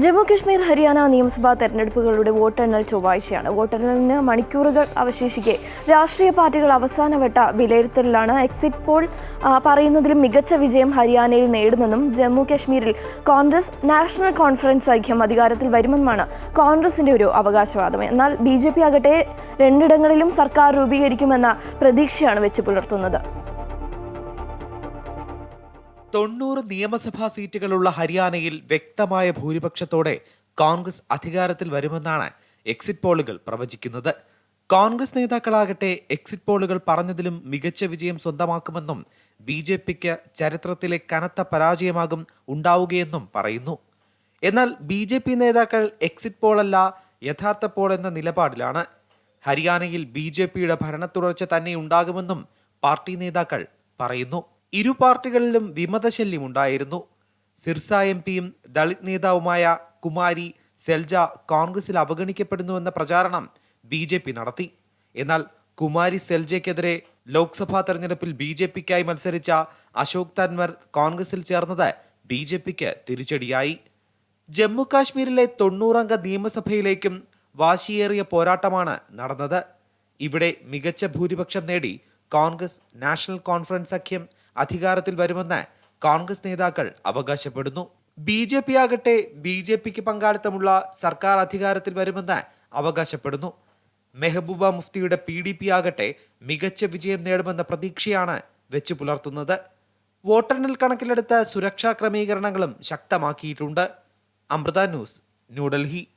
ജമ്മു കശ്മീർ ഹരിയാന നിയമസഭാ തെരഞ്ഞെടുപ്പുകളുടെ വോട്ടെണ്ണൽ ചൊവ്വാഴ്ചയാണ്. വോട്ടെണ്ണലിന് മണിക്കൂറുകൾ അവശേഷിക്കെ. രാഷ്ട്രീയ പാർട്ടികൾ അവസാനവട്ട വിലയിരുത്തലിലാണ് എക്സിറ്റ് പോൾ പറയുന്നതിലും മികച്ച വിജയം ഹരിയാനയിൽ നേടുമെന്നും ജമ്മു കശ്മീരിൽ കോൺഗ്രസ് നാഷണൽ കോൺഫറൻസ് സഖ്യം അധികാരത്തിൽ വരുമെന്നാണ് കോൺഗ്രസിന്റെ ഒരു അവകാശവാദം. എന്നാൽ ബി ആകട്ടെ രണ്ടിടങ്ങളിലും സർക്കാർ രൂപീകരിക്കുമെന്ന പ്രതീക്ഷയാണ് വെച്ച് പുലർത്തുന്നത്. തൊണ്ണൂറ് നിയമസഭാ സീറ്റുകളുള്ള ഹരിയാനയിൽ വ്യക്തമായ ഭൂരിപക്ഷത്തോടെ കോൺഗ്രസ് അധികാരത്തിൽ വരുമെന്നാണ് എക്സിറ്റ് പോളുകൾ പ്രവചിക്കുന്നത്. കോൺഗ്രസ് നേതാക്കളാകട്ടെ എക്സിറ്റ് പോളുകൾ പറഞ്ഞതിലും മികച്ച വിജയം സ്വന്തമാക്കുമെന്നും ബി ജെ പിക്ക് ചരിത്രത്തിലെ കനത്ത പരാജയമാകും ഉണ്ടാവുകയെന്നും പറയുന്നു. എന്നാൽ ബി ജെ പി നേതാക്കൾ എക്സിറ്റ് പോളല്ല യഥാർത്ഥ പോൾ എന്ന നിലപാടിലാണ്. ഹരിയാനയിൽ ബി ജെ പിയുടെ ഭരണത്തുടർച്ച തന്നെ ഉണ്ടാകുമെന്നും പാർട്ടി നേതാക്കൾ പറയുന്നു. ഇരു പാർട്ടികളിലും വിമതശല്യം ഉണ്ടായിരുന്നു. സിർസ എം പിയും ദളിത് നേതാവുമായ കുമാരി സെൽജ കോൺഗ്രസിൽ അവഗണിക്കപ്പെടുന്നുവെന്ന പ്രചാരണം ബി ജെ പി നടത്തി. എന്നാൽ കുമാരി സെൽജയ്ക്കെതിരെ ലോക്സഭാ തെരഞ്ഞെടുപ്പിൽ ബി ജെ പിക്കായി മത്സരിച്ച അശോക് തൻവർ കോൺഗ്രസിൽ ചേർന്നത് ബി ജെ പിക്ക് തിരിച്ചടിയായി. ജമ്മു കാശ്മീരിലെ തൊണ്ണൂറംഗ നിയമസഭയിലേക്കും വാശിയേറിയ പോരാട്ടമാണ് നടന്നത്. ഇവിടെ മികച്ച ഭൂരിപക്ഷം നേടി കോൺഗ്രസ് നാഷണൽ കോൺഫറൻസ് സഖ്യം അധികാരത്തിൽ വരുമെന്ന് കോൺഗ്രസ് നേതാക്കൾ അവകാശപ്പെടുന്നു. ബി ജെ പി ആകട്ടെ ബി ജെ പിക്ക് പങ്കാളിത്തമുള്ള സർക്കാർ അധികാരത്തിൽ വരുമെന്ന് അവകാശപ്പെടുന്നു. മെഹബൂബ മുഫ്തിയുടെ പി ഡി പി ആകട്ടെ മികച്ച വിജയം നേടുമെന്ന പ്രതീക്ഷയാണ് വെച്ചു പുലർത്തുന്നത്. വോട്ടെണ്ണൽ കണക്കിലെടുത്ത സുരക്ഷാ ക്രമീകരണങ്ങളും ശക്തമാക്കിയിട്ടുണ്ട്. അമൃത ന്യൂസ് ന്യൂഡൽഹി.